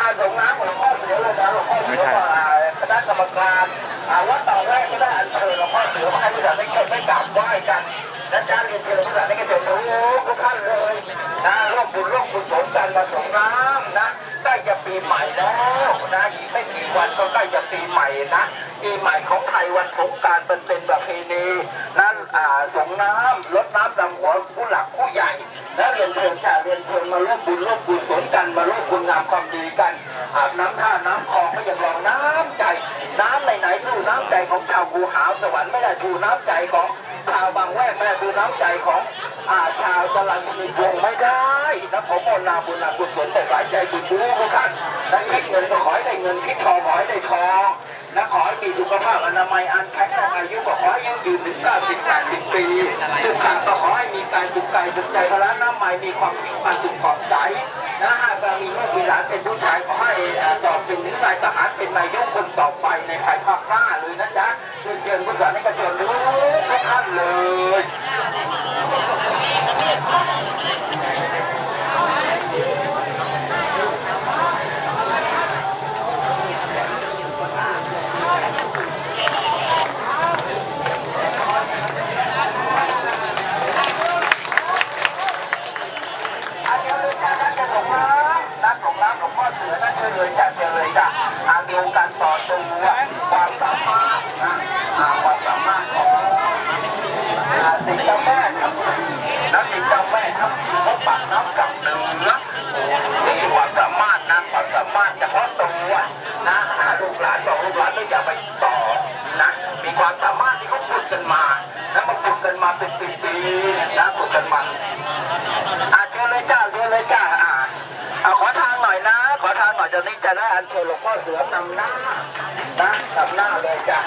อ่าส่งน้ำของหลวงพ่อเสือเลยนะหลวงพ่อเสือว่าคณะกรรมการอาวัดต่อแรกก็ได้อัญเชิญหลวงพ่อเสือมาให้ผู้ใหญ่ได้เกิดได้กราบไหว้กันและการเรียนเชิญผู้ใหญ่ได้เกิดรู้ทุกท่านเลยนะร่วมบุญร่วมบุญสงกันมาส่งน้ำนะใกล้จะปีใหม่แล้วนะอีกไม่กี่วันก็ใกล้จะปีใหม่นะปีใหม่ของไทยวันสงการเป็นเป็นประเพณีนั่นอ่าส่งน้ำลดน้ำดำหัวผู้หลักผู้ใหญ่ และเรียนเชิญจะเรียนเชิญมาร่วมบุญร่วมบุญสนกันมาร่วมบุญงามความดี อาบน้ำท่าน้ำคลองก็ยังรองน้ำใจ น้ำไหนๆทูน้ำใจของชาวภูหาวสวรรค์ไม่ได้ทูน้ำใจของชาวบางแวกไม่ได้ทูน้ำใจของอาชาวตะลันมีวงไม่ได้นะผมโมนาบุญนากุศลแต่สายใจบุญรู้ทุกท่านและคิดเงินก็ขอให้ได้เงินคิดทองขอให้ได้ทองและขอให้มีสุขภาพอนามัยอันแข็งแรงอายุก็ขอให้ยืนยืนถึง90 80ปีทุกครั้งก็ขอให้มีการสุขกายสุขใจพละน้ำใหม่มีความคิดความสุขขอบใจนะหากเรามีลูกมีหลานเป็นผู้ชายขอให้ ถึงนายทหารเป็นนายกคนต่อไปในภายภาคหน้าเลยนะจ๊ะเชิญเชิญผู้สานให้กระเจิญรู้ทุกท่านเลย จอเลยจ้ะอาเดียวกันต่อตัวความสามารถนะความสามารถของสิ่งจ้าแม่ครับนักสิ่งจ้าแม่ครับเขาปักน้ำกับเนื้อนี่ความสามารถนะความสามารถเฉพาะตัวนะหาลูกหลานบอกลูกหลานไม่อย่าไปต่อนะมีความสามารถที่เขาฝึกกันมาแล้วมาฝึกกันมาเป็นปีๆนะฝึกกันมาอาเชิญเลยจ้าเชิญเลยจ้าอ่าขอทางหน่อยนะ จางหน่อยจะนี้จะได้อันเชิญหลวงพ่อเสือนำหน้านะนำหน้าเลยจ้ะ